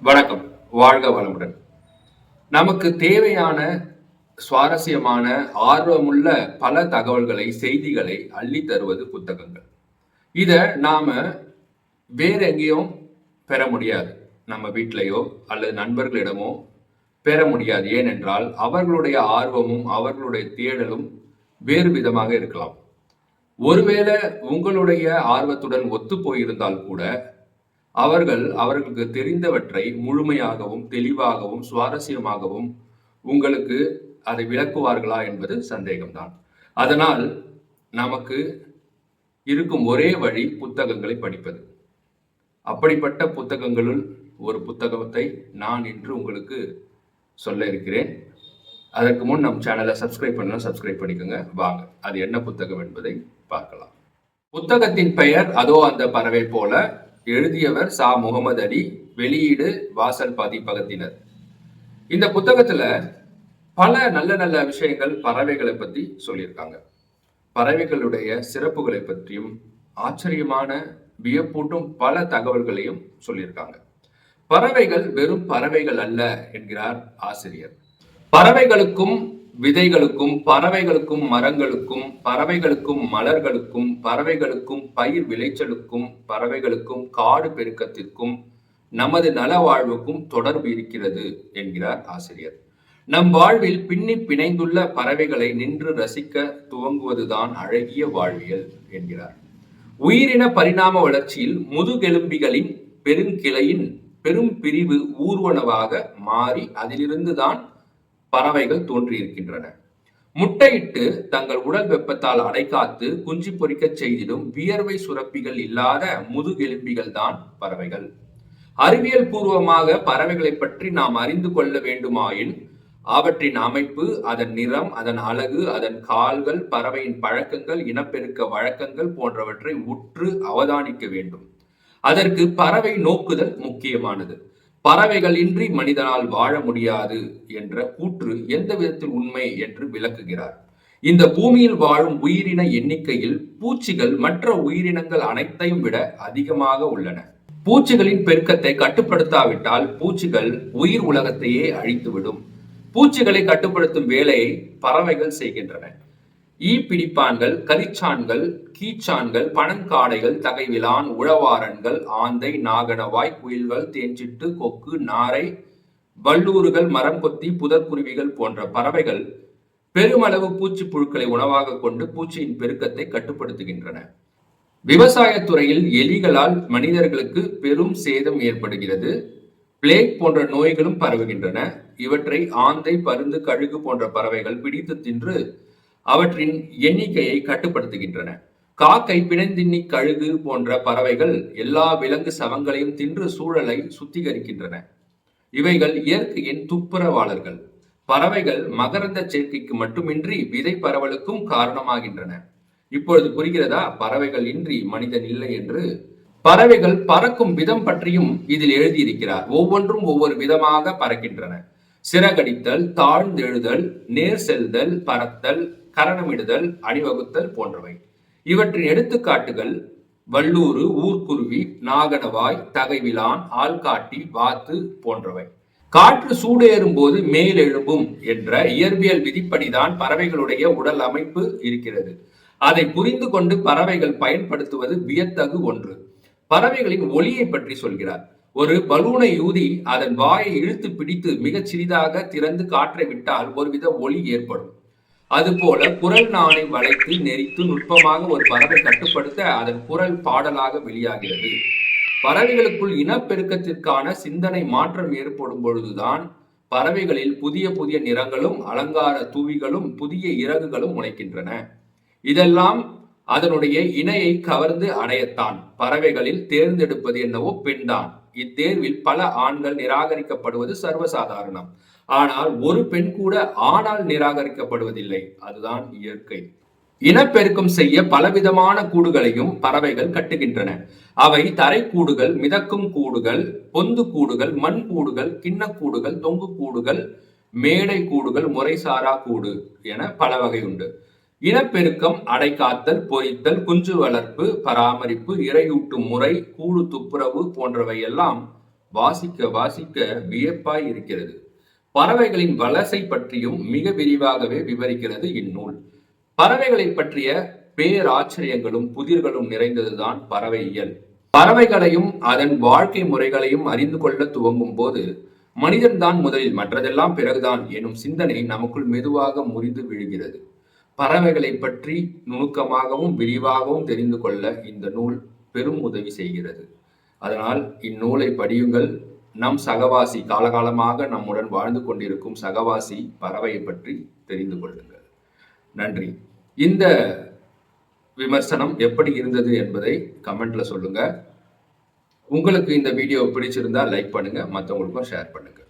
வணக்கம். வாழ்க வளமுடன். நமக்கு தேவையான சுவாரஸ்யமான ஆர்வமுள்ள பல தகவல்களை செய்திகளை அள்ளி தருவது புத்தகங்கள். இதை நாம வேற எங்கேயும் பெற முடியாது. நம்ம வீட்டிலையோ அல்லது நண்பர்களிடமோ பெற முடியாது. ஏனென்றால் அவர்களுடைய ஆர்வமும் அவர்களுடைய தேடலும் வேறு விதமாக இருக்கலாம். ஒருவேளை உங்களுடைய ஆர்வத்துடன் ஒத்து போயிருந்தால் கூட அவர்கள் அவர்களுக்கு தெரிந்தவற்றை முழுமையாகவும் தெளிவாகவும் சுவாரஸ்யமாகவும் உங்களுக்கு அதை விளக்குவார்களா என்பது சந்தேகம்தான். அதனால் நமக்கு இருக்கும் ஒரே வழி புத்தகங்களை படிப்பது. அப்படிப்பட்ட புத்தகங்களுள் ஒரு புத்தகத்தை நான் இன்று உங்களுக்கு சொல்ல இருக்கிறேன். அதற்கு முன் நம் சேனலை சப்ஸ்கிரைப் பண்ணலாம் சப்ஸ்கிரைப் பண்ணிக்கோங்க. வாங்க அது என்ன புத்தகம் என்பதை பார்க்கலாம். புத்தகத்தின் பெயர் அதோ அந்த பறவை போல எழுதியவர் சா. முகமது அலி வெளியீடு வாசல் பதிப்பகத்தினர். இந்த புத்தகத்துல பல நல்ல நல்ல விஷயங்கள் பறவைகளை பத்தி சொல்லியிருக்காங்க. பறவைகளுடைய சிறப்புகளை பற்றியும் ஆச்சரியமான வியப்பூட்டும் பல தகவல்களையும் சொல்லியிருக்காங்க. பறவைகள் வெறும் பறவைகள் அல்ல என்கிறார் ஆசிரியர். பறவைகளுக்கும் விதைகளுக்கும் பறவைகளுக்கும் மரங்களுக்கும் பறவைகளுக்கும் மலர்களுக்கும் பறவைகளுக்கும் பயிர் விளைச்சலுக்கும் பறவைகளுக்கும் காடு பெருக்கத்திற்கும் நமது நலவாழ்வுக்கும் தொடர்பு இருக்கிறது என்கிறார் ஆசிரியர். நம் வாழ்வில் பின்னி பிணைந்துள்ள பறவைகளை நின்று ரசிக்க துவங்குவதுதான் அழகிய வாழ்வியல் என்கிறார். உயிரின பரிணாம வளர்ச்சியில் முதுகெலும்பிகளின் பெருங்கிளையின் பெரும் பிரிவு ஊர்வனவாக மாறி அதிலிருந்துதான் பறவைகள் தோன்றியிருக்கின்றன. முட்டையிட்டு தங்கள் உடல் வெப்பத்தால் அடைக்காத்து குஞ்சு பொறிக்கச் செய்திடும் வியர்வை சுரப்பிகள் இல்லாத முதுகெலும்பிகள் தான் பறவைகள். அறிவியல் பூர்வமாக பறவைகளை பற்றி நாம் அறிந்து கொள்ள வேண்டுமாயின் அவற்றின் அமைப்பு அதன் நிறம் அதன் அழகு அதன் கால்கள் பறவையின் பழக்கங்கள் இனப்பெருக்க வழக்கங்கள் போன்றவற்றை உற்று அவதானிக்க வேண்டும். அதற்கு பறவை நோக்குதல் முக்கியமானது. பறவைகள் இன்றி மனிதனால் வாழ முடியாது என்ற கூற்று எந்த விதத்தில் உண்மை என்று விளக்குகிறார். இந்த பூமியில் வாழும் உயிரின எண்ணிக்கையில் பூச்சிகள் மற்ற உயிரினங்கள் அனைத்தையும் விட அதிகமாக உள்ளன. பூச்சிகளின் பெருக்கத்தை கட்டுப்படுத்தாவிட்டால் பூச்சிகள் உயிர் உலகத்தையே அழித்துவிடும். பூச்சிகளை கட்டுப்படுத்தும் வேலையை பறவைகள் செய்கின்றன. ஈ பிடிப்பான்கள் கரிச்சான்கள் கீச்சான்கள் பனங்காடைகள் தகைவிலான் உழவாரன்கள் ஆந்தை நாகனவாய் குயில்கள் தேஞ்சிட்டு கொக்கு நாரை வல்லூறுகள் மரம் கொத்தி புதற்குருவிகள் போன்ற பறவைகள் பெருமளவு பூச்சி புழுக்களை உணவாக கொண்டு பூச்சியின் பெருக்கத்தை கட்டுப்படுத்துகின்றன. விவசாயத்துறையில் எலிகளால் மனிதர்களுக்கு பெரும் சேதம் ஏற்படுகிறது. பிளேக் போன்ற நோய்களும் பரவுகின்றன. இவற்றை ஆந்தை பருந்து கழுகு போன்ற பறவைகள் பிடித்து தின்று அவற்றின் எண்ணிக்கையை கட்டுப்படுத்துகின்றன. காக்கை பிணந்தின்னி கழுகு போன்ற பறவைகள் எல்லா விலங்கு சவங்களையும் தின்று சூழலை சுத்திகரிக்கின்றன. இவைகள் இயற்கையின் துப்புரவாளர்கள். பறவைகள் மகரந்த சேர்க்கைக்கு மட்டுமின்றி விதை பரவலுக்கும் காரணமாகின்றன. இப்பொழுது புரிகிறதா? பறவைகள் இன்றி மனிதன் இல்லை என்று. பறவைகள் பறக்கும் விதம் பற்றியும் இதில் எழுதியிருக்கிறார். ஒவ்வொன்றும் ஒவ்வொரு விதமாக பறக்கின்றன. சிறகடித்தல் தாழ்ந்தெழுதல் நேர் செல்தல் பறத்தல் கரணமிடுதல் அணிவகுத்தல் போன்றவை. இவற்றின் எடுத்துக்காட்டுகள் வல்லூறு ஊர்க்குருவி நாகனவாய் தகைவிலான் ஆள்காட்டி வாத்து போன்றவை. காற்று சூடேறும் போது மேலெழும்பும் என்ற இயற்பியல் விதிப்படிதான் பறவைகளுடைய உடல் அமைப்பு இருக்கிறது. அதை புரிந்து கொண்டு பறவைகள் பயன்படுத்துவது வியத்தகு ஒன்று. பறவைகளின் ஒளியை பற்றி சொல்கிறார். ஒரு பலூனை ஊதி அதன் வாயை இழுத்து பிடித்து மிகச் சிறிதாக திறந்து காற்றை விட்டால் ஒருவித ஒளி ஏற்படும். அதுபோல குரல் நாணை வளைத்து நெறித்து நுட்பமாக ஒரு பறவை கட்டுப்படுத்த அதன் குரல் பாடலாக வெளியாகிறது. பறவைகளுக்குள் இனப்பெருக்கத்திற்கான சிந்தனை மாற்றம் ஏற்படும் பொழுதுதான் பறவைகளில் புதிய புதிய நிறங்களும் அலங்கார தூவிகளும் புதிய இறகுகளும் முளைக்கின்றன. இதெல்லாம் அதனுடைய இணையை கவர்ந்து அடையத்தான். பறவைகளில் தேர்ந்தெடுப்பது என்னவோ பெண்தான். இத்தேர்வில் பல ஆண்கள் நிராகரிக்கப்படுவது சர்வசாதாரணம். ஆனால் ஒரு பெண் கூட ஆணால் நிராகரிக்கப்படுவதில்லை. அதுதான் இயற்கை. இனப்பெருக்கம் செய்ய பலவிதமான கூடுகளையும் பறவைகள் கட்டுகின்றன. அவை தரை கூடுகள் மிதக்கும் கூடுகள் பொந்து கூடுகள் மண் கூடுகள் கிண்ணக்கூடுகள் தொங்கு கூடுகள் மேடை கூடுகள் முறைசாரா கூடு என பல வகை உண்டு இனப்பெருக்கம் அடைக்காத்தல் பொறித்தல் குஞ்சு வளர்ப்பு பராமரிப்பு இரையூட்டும் முறை கூடு துப்புரவு போன்றவையெல்லாம் வாசிக்க வாசிக்க வியப்பாய் இருக்கிறது. பறவைகளின் வலசை பற்றியும் மிக விரிவாகவே விவரிக்கிறது இந்நூல். பறவைகளை பற்றிய பேராச்சரியங்களும் புதிர்களும் நிறைந்ததுதான் பறவையியல் பறவைகளையும் அதன் வாழ்க்கை முறைகளையும் அறிந்து கொள்ள துவங்கும் போது மனிதன்தான் முதலில் மற்றதெல்லாம் பிறகுதான் எனும் சிந்தனை நமக்குள் மெதுவாக முறிந்து விழுகிறது. பறவைகளை பற்றி நுணுக்கமாகவும் விரிவாகவும் தெரிந்து கொள்ள இந்த நூல் பெரும் உதவி செய்கிறது. அதனால் இந்நூலை படியுங்கள். நம் சகவாசி காலகாலமாக நம்முடன் வாழ்ந்து கொண்டிருக்கும் சகவாசி பறவையை பற்றி தெரிந்து கொள்ளுங்கள். நன்றி. இந்த விமர்சனம் எப்படி இருந்தது என்பதை கமெண்ட்ல சொல்லுங்க. உங்களுக்கு இந்த வீடியோ பிடிச்சிருந்தா லைக் பண்ணுங்க மற்றவங்களுக்கும் ஷேர் பண்ணுங்க.